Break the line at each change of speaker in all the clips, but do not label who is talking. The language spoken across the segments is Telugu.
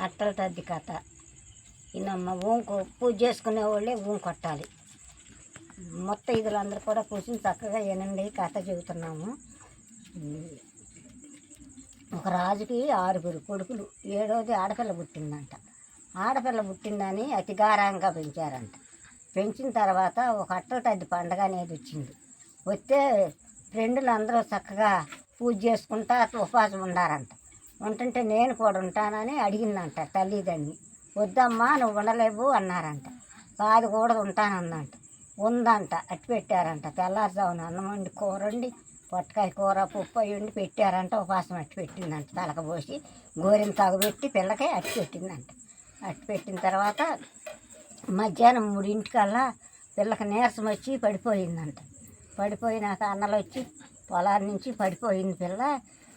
అట్టలతద్ది కథ. ఇన్నమ్మ ఊంకు పూజ చేసుకునే వాళ్ళే ఊం కొట్టాలి. మొత్తం ఇదులందరూ కూడా కూర్చుని చక్కగా వినండి కథ చెబుతున్నాము. ఒక రాజుకి ఆరుగురు కొడుకులు ఏడోది ఆడపిల్ల పుట్టిందంట. ఆడపిల్ల పుట్టిందని అతిగారంగా పెంచారంట. పెంచిన తర్వాత ఒక అట్టలతద్ది పండగ అనేది వచ్చింది. వస్తే ఫ్రెండ్లు అందరూ చక్కగా పూజ చేసుకుంటా ఉపవాసం ఉండారంట. ఉంటుంటే నేను కూడా ఉంటానని అడిగిందంట తల్లిదండ్రి. వద్దమ్మా నువ్వు ఉండలేవు అన్నారంట. కాదు కూడా ఉంటానందంట ఉందంట అట్టి పెట్టారంట. తెల్లారుజామున అన్నం వండి కూర వండి పొట్టకాయ కూర పప్పు అయ్యి వండి పెట్టారంట. ఉపాసం అట్టి పెట్టిందంట. తలకపోసి గోరిని తగబెట్టి పిల్లకి అట్టి పెట్టిందంట. అట్టి పెట్టిన తర్వాత మధ్యాహ్నం మూడింటికల్లా పిల్లకి నీరసం వచ్చి పడిపోయిందంట. పడిపోయినాక అన్నలు వచ్చి పొలాల నుంచి పడిపోయింది పిల్ల.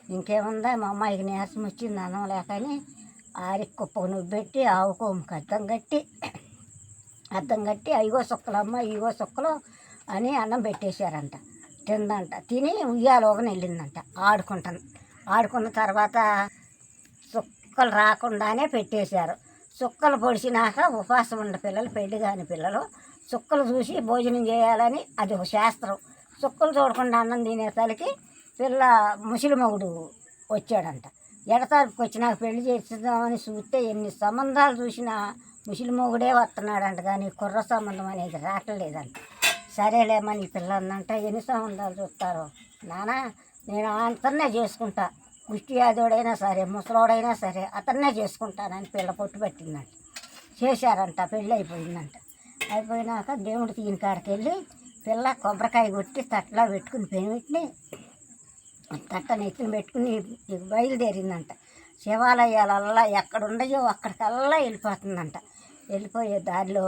ఇంకేముందా? మా అమ్మాయికి నీరసం వచ్చింది అన్నం లేకని ఆరికి కుప్పకు నువ్వు పెట్టి ఆవు అద్దం కట్టి అద్దం కట్టి అయ్యో సుక్కలమ్మ ఇగో సుక్కలు అని అన్నం పెట్టేశారంట. తిందంట. తిని ఉయ్యాలోగని వెళ్ళిందంట. ఆడుకుంటాను ఆడుకున్న తర్వాత సుక్కలు రాకుండానే పెట్టేశారు. సుక్కలు పొడిచినాక ఉపవాసం ఉన్న పిల్లలు పెళ్ళి కాని పిల్లలు సుక్కలు చూసి భోజనం చేయాలని అది ఒక శాస్త్రం. సుక్కలు చూడకుండా అన్నం తినేసరికి పిల్ల ముసలి మగుడు వచ్చాడంట. ఎడతారికి వచ్చినాక పెళ్ళి చేద్దామని చూస్తే ఎన్ని సంబంధాలు చూసినా ముసలి మొగుడే వస్తున్నాడంట కానీ కుర్ర సంబంధం అనేది రావట్లేదంట సరేలేమని ఈ పిల్ల అందంట ఎన్ని సంబంధాలు చూస్తారో. నానా నేను అంతనే చేసుకుంటా. కుష్టి యాదోడైనా సరే ముసలోడైనా సరే అతన్నే చేసుకుంటానని పిల్ల పొట్టు పెట్టిందంట. చేశారంట పెళ్ళి అయిపోయిందంట అయిపోయినాక దేవుడి తీని కాడికి వెళ్ళి పిల్ల కొబ్బరికాయ కొట్టి తట్టలో పెట్టుకుని పెనిటిని తట్ట నెత్తిన పెట్టుకుని బయలుదేరిందంట. శివాలయాలల్లా ఎక్కడ ఉండయో అక్కడికల్లా వెళ్ళిపోతుందంట. వెళ్ళిపోయే దారిలో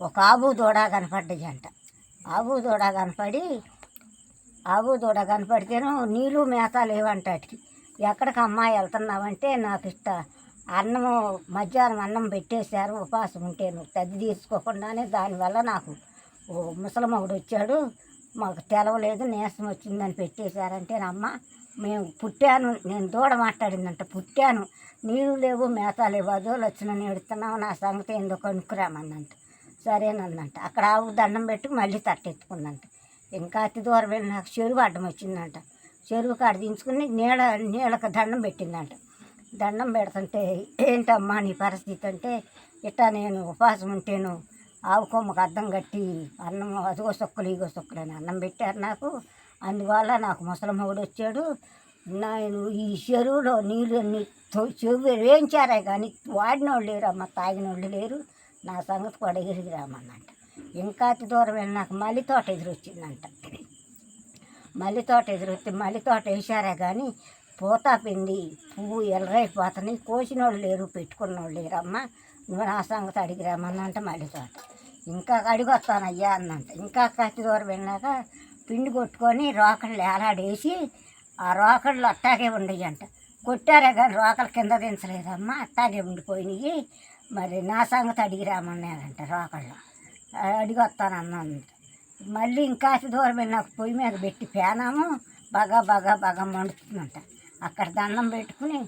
ఒక ఆబు దూడ కనపడ్డాయి అంట ఆబు దూడ కనపడి ఆబు దూడ కనపడితేను నీళ్ళు మేత లేవంట వాటికి ఎక్కడికి అమ్మాయి వెళ్తున్నావంటే నాకు ఇష్ట అన్నము మధ్యాహ్నం అన్నం పెట్టేశారు ఉపవాసం ఉంటేను తద్ది తీసుకోకుండానే దానివల్ల నాకు ఓ ముసలమ్మగుడు వచ్చాడు మాకు తెలవలేదు నీరసం వచ్చిందని పెట్టేశారంటే అమ్మ మేము పుట్టాను నేను దూడ మాట్లాడిందంట పుట్టాను. నీళ్ళు లేవు మేత లేవు అదోలు వచ్చిన నేడుతున్నావు నా సంగతి ఏందో కనుక్కురామన్నంట. సరేనందంట అక్కడ ఆవు దండం పెట్టి మళ్ళీ తట్టెత్తుకుందంట. ఇంకా అతి దూరం వెళ్ళి నాకు చెరువు అడ్డం వచ్చిందంట. చెరువు కాడ దించుకుని నీళ్ళ నీళ్ళకి దండం పెట్టిందంట. దండం పెడుతుంటే ఏంటమ్మా నీ పరిస్థితి? అంటే ఇట్టా నేను ఉపవాసం ఉంటేను ఆవు కొమ్మకు అద్దం కట్టి అన్నం అదిగో సొక్కలు ఇగో సొక్కలు అని అన్నం పెట్టారు నాకు. అందువల్ల నాకు ముసలమ్మడు వచ్చాడు. నేను ఈ చెరువులో నీళ్ళు అన్ని చెరువు వేయించారే కానీ వాడిన వాళ్ళు లేరు అమ్మ తాగిన వాళ్ళు లేరు. నా సంగతి కూడా ఎగిరికి ఇంకా అతి దూరం వెళ్ళి నాకు మల్లి తోట ఎదురొచ్చిందంట. మల్లి తోట ఎదురొస్తే మల్లి తోట వేసారే కానీ పోతా పిండి పువ్వు ఎల్లరైపోతున్నాయి కోసిన వాళ్ళు లేరు పెట్టుకున్న వాళ్ళు లేరు అమ్మ నువ్వు నా సంగతి అడిగి రమ్మన్నంట మళ్ళీ తోట ఇంకా అడిగొస్తానయ్యా అన్నంట. ఇంకా కత్తి దూరం వెళ్ళాక పిండి కొట్టుకొని రోకళ్ళు ఏలాడేసి ఆ రోకళ్ళు అట్టాగే ఉండయి అంట కొట్టారే కానీ రోకలు కింద దించలేదమ్మా అట్టాగే ఉండిపోయినాయి. మరి నా సంగతి అడిగి రామన్నారంట రోకళ్ళు. అడిగి వస్తానన్నంట మళ్ళీ ఇంకా దూరం వెళ్ళి పొయ్యి మీద పెట్టి పేనాము బాగా బాగా బాగా మండుతుందంట. అక్కడ దండం పెట్టుకుని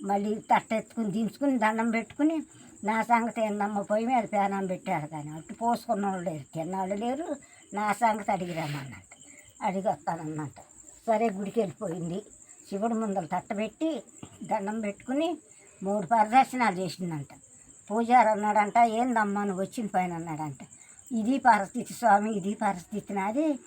మళ్ళీ తట్టెత్తుకుని దించుకుని దండం పెట్టుకుని నా సంగతి ఏందమ్మ? పొయ్యి మీద పేనం పెట్టారు కానీ అటు పోసుకున్న వాళ్ళు లేరు. తిన్నాళ్ళు లేరు. నా సంగతి అడిగి రమ్మన్నట్టు సరే గుడికి వెళ్ళిపోయింది. శివుడు ముందర తట్టబెట్టి దండం పెట్టుకుని మూడు ప్రదర్శనాలు చేసిందంట. పూజారి అన్నాడంట ఏందమ్మా నువ్వు వచ్చిన పైన? అన్నాడంట. ఇది పరిస్థితి స్వామి ఇది పరిస్థితి నాది.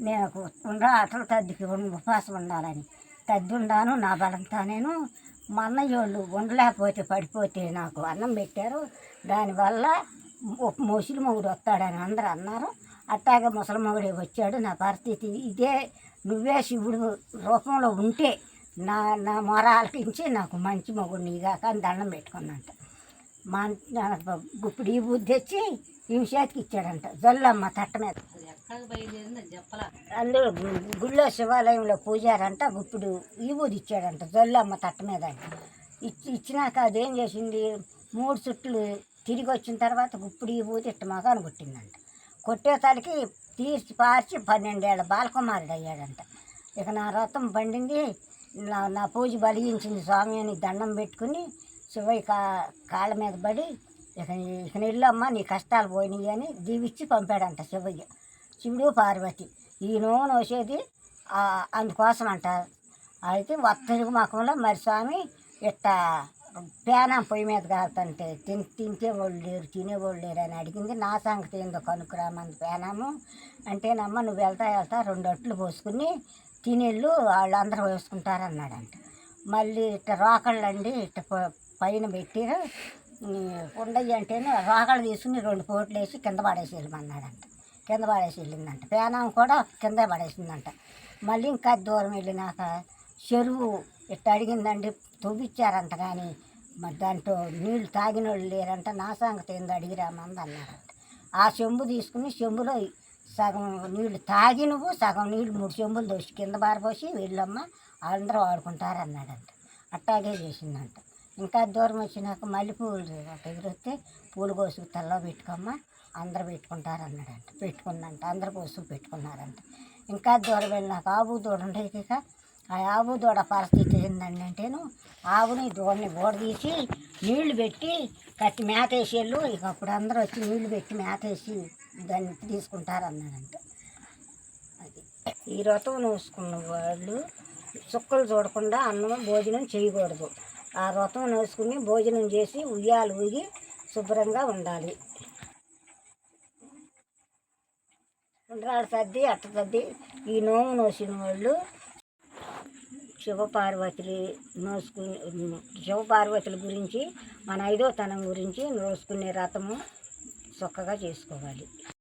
నేను ఉండ అటలు తద్దికి ఉపవాసం ఉండాలని. తద్ది ఉండాను నా బలంతా నేను మా అన్నయ్యోళ్ళు ఉండలేకపోతే పడిపోతే నాకు అన్నం పెట్టారు. దానివల్ల ఒక ముసలి మొగుడు వస్తాడని అందరూ అన్నారు. అట్టాగే ముసలిమగుడే వచ్చాడు. నా పరిస్థితి ఇదే. నువ్వే శివుడు రూపంలో ఉంటే నా నా మొరాలకించి నాకు మంచి మొగుడు నీగాక అని దండం పెట్టుకున్నంట. మా గుప్పుడు ఈ బుద్ధి తెచ్చి ఈ చేతికి ఇచ్చాడంట జల్లమ్మ తట్ట మీద. అందులో గుళ్ళో శివాలయంలో పూజారంట గుప్పుడు ఈ బూది ఇచ్చాడంట జల్లమ్మ తట్ట మీద ఇచ్చి ఇచ్చినాక అదేం చేసింది? మూడు చుట్లు తిరిగి వచ్చిన తర్వాత గుప్పుడు ఈ బూది ఇట్ట మగాను కొట్టిందంట కొట్టేసరికి తీర్చి పార్చి పన్నెండేళ్ళ బాలకుమారుడు అయ్యాడంట. ఇక నా రథం పండింది నా నా పూజ బలిగించింది స్వామి అని దండం పెట్టుకుని శివయ్య కా కాళ్ళ మీద పడి ఇక ఇక ఇల్లమ్మ నీ కష్టాలు పోయినాయి అని దీవిచ్చి పంపాడంట శివయ్య. శివుడు పార్వతి ఈ నూనె వచ్చేది అందుకోసం అంట. అయితే వత్తని మకంలో మరి స్వామి ఇట్ట పేనం పొయ్యి మీద కాలుతుంటే తిని తింటే వాళ్ళు లేరు తినేవాళ్ళు లేరు అని అడిగింది. నా సంగతి ఏందో కనుక్కురామంది పేనాము. అంటేనమ్మ నువ్వు వెళ్తా వెళ్తా రెండు అట్లు పోసుకుని తినేళ్ళు వాళ్ళందరూ వేసుకుంటారన్నాడంట మళ్ళీ ఇట్ట రోకళ్ళు అండి ఇట్ట పైన పెట్టిన ఉండయి అంటేనే రోగాలు తీసుకుని రెండు పోట్లు వేసి కింద పడేసి వెళ్ళమన్నాడంట కింద పడేసి వెళ్ళిందంట. పేనం కూడా కింద పడేసిందంట. మళ్ళీ ఇంకా దూరం వెళ్ళినాక చెరువు ఇట్ట అడిగిందండి తవ్విచ్చారంట కానీ మరి దాంట్లో నీళ్ళు తాగిన వాళ్ళు లేరంట. నా సంగతి ఏందో అడిగిరామంది అన్నారంట. ఆ చెంబు తీసుకుని చెంబులో సగం నీళ్ళు తాగి నువ్వు సగం నీళ్ళు మూడు చెంబులు దోసి కింద బారపోసి వెళ్ళమ్మ అందరూ వాడుకుంటారు అన్నాడంట అట్టాగే చేసిందంట. ఇంకా దూరం వచ్చినాక మల్లెపూలు ఎగిరొస్తే పూలు కోసుకు తల్లో పెట్టుకోమ్మ అందరు పెట్టుకుంటారు అన్నాడంట పెట్టుకుందంట అందరూ కోసుకు పెట్టుకున్నారంట. ఇంకా దూరం వెళ్ళినాక ఆవు దూడ ఉండేది ఇక ఆ ఆవు దూడ పరిస్థితి ఏందండి అంటేను ఆవుని దూడని బోడ తీసి నీళ్ళు పెట్టి కట్టి మేత వేసేళ్ళు ఇక అప్పుడు అందరూ వచ్చి నీళ్ళు పెట్టి మేత వేసి దాన్ని తీసుకుంటారు అన్నాడంట అది. ఈ వ్రతం నూసుకున్న వాళ్ళు చుక్కలు చూడకుండా అన్నం భోజనం చేయకూడదు. ఆ వ్రతం నోసుకుని భోజనం చేసి ఉయ్యాలు ఊగి శుభ్రంగా ఉండాలి. ఉండ్రాడు సర్ది అట్ట సర్ది ఈ నోము నోసిన వాళ్ళు శివపార్వతులు నోసుకుని శివపార్వతుల గురించి మన ఐదో తనం గురించి నోసుకునే రథము చక్కగా చేసుకోవాలి.